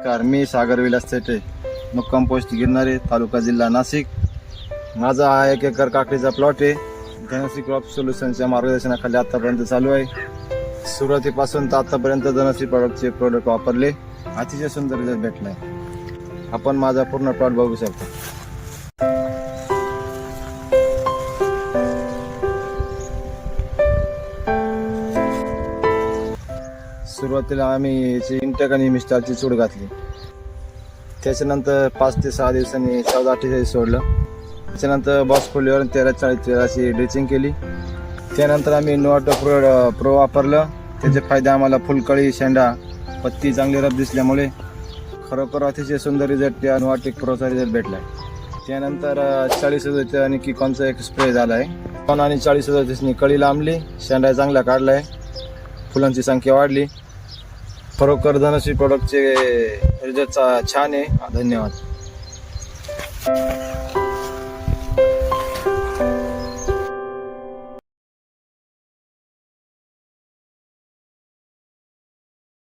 नमस्कार मी सागर विलास थेटे मुक्काम पोस्ट गिरणारे तालुका जिल्हा नाशिक. माझा हा एक एकर काकडीचा प्लॉट आहे. धनश्री क्रॉप सोल्युशनच्या मार्गदर्शनाखाली आतापर्यंत चालू आहे. सुरुवातीपासून तर आतापर्यंत धनश्री प्रॉडक्टचे प्रोडक्ट वापरले. अतिशय सुंदर रिझल्ट आहे आपण माझा पूर्ण प्लॉट बघू शकतो. सुरुवातीला आम्ही याची इंटक आणि मिस्टारची चूड घातली. त्याच्यानंतर पाच ते सहा दिवसांनी चौदा अठ्ठेचाळीस सोडलं. त्याच्यानंतर बॉस खोलीवर तेरा चाळीस तेराची ड्रिचिंग केली. त्यानंतर आम्ही नोवाटो प्रो प्रो वापरलं. त्याचे फायदे आम्हाला फुलकळी शेंडा पत्ती चांगली रब दिसल्यामुळे खरोखर अतिशय सुंदर रिझल्ट त्या नोवाटिक प्रोचा रिझल्ट भेटला त्यानंतर चाळीस हजार आणि किकॉनचा एक स्प्रे झाला आहे कॉन आणि चाळीस हजार कळी लांबली. शेंडा चांगला काढला आहे फुलांची संख्या वाढली. खरोखर धनश्री प्रॉडक्टचे रिझल्ट छान आहे. धन्यवाद.